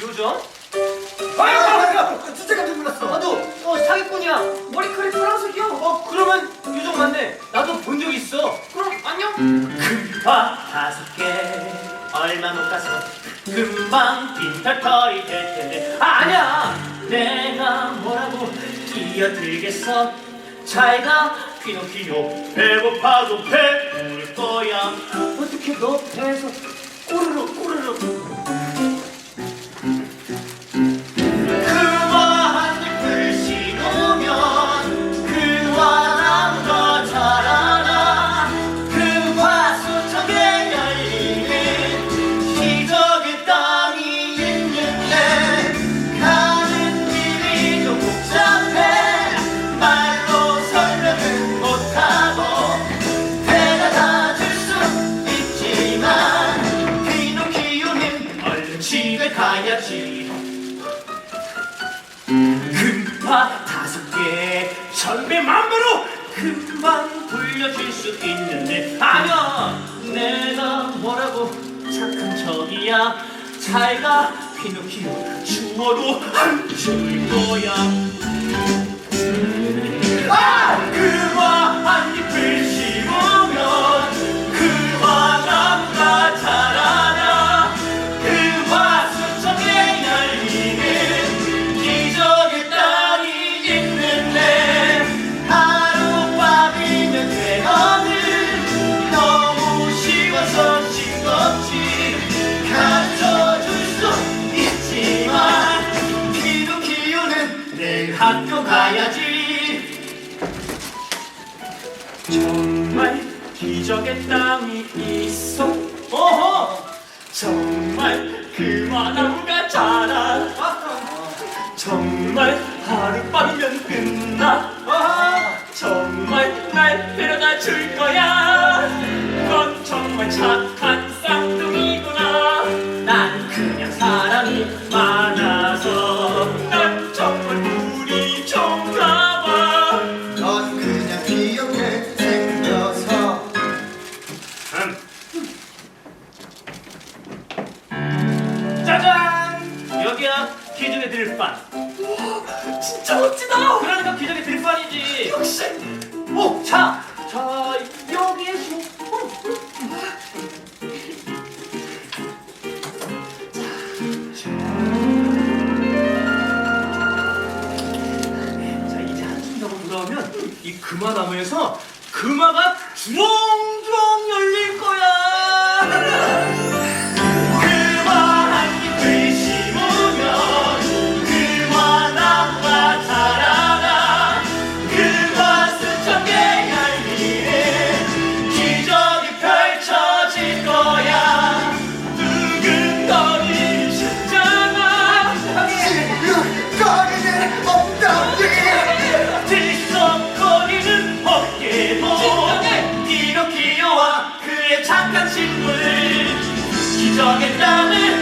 요정? 아, 진짜 깜짝 놀랐어. 아, 너 어, 사기꾼이야. 머리카락이 파란색이야. 어, 그러면 요정 맞네. 나도 본 적 있어. 그럼 안녕. 금방 다섯 개 얼마 못 가서 금방 빈털털이 될 텐데. 아, 아니야. 내가 뭐라고 끼어들겠어. 잘가 피노키노 배고파도 배부를 거야. 어떻게 너 배에서 꼬르르 꼬르르 가야지. 금파 다섯 개 천배 만배로 금방 돌려줄 수 있는데. 아니야 내가 뭐라고? 착한 척이야. 잘가 피노키오 주워도 안줄 거야 정말 기적의 땅이 있어. 어허! 정말 그만한가 자라. 정말 하룻밤이면 끝나. 정말 날 데려다 줄 거야. 넌 정말 착한 쌍둥이구나. 난 그냥 사람이 짜잔! 여기야 기적의 들판. 진짜 멋지다. 그러니까 기적의 들판이지. 역시. 오, 자, 자 여기에 좀. 자, 이제 한숨 자고 돌아오면 이 금화나무에서 금화가 주렁 지적했다는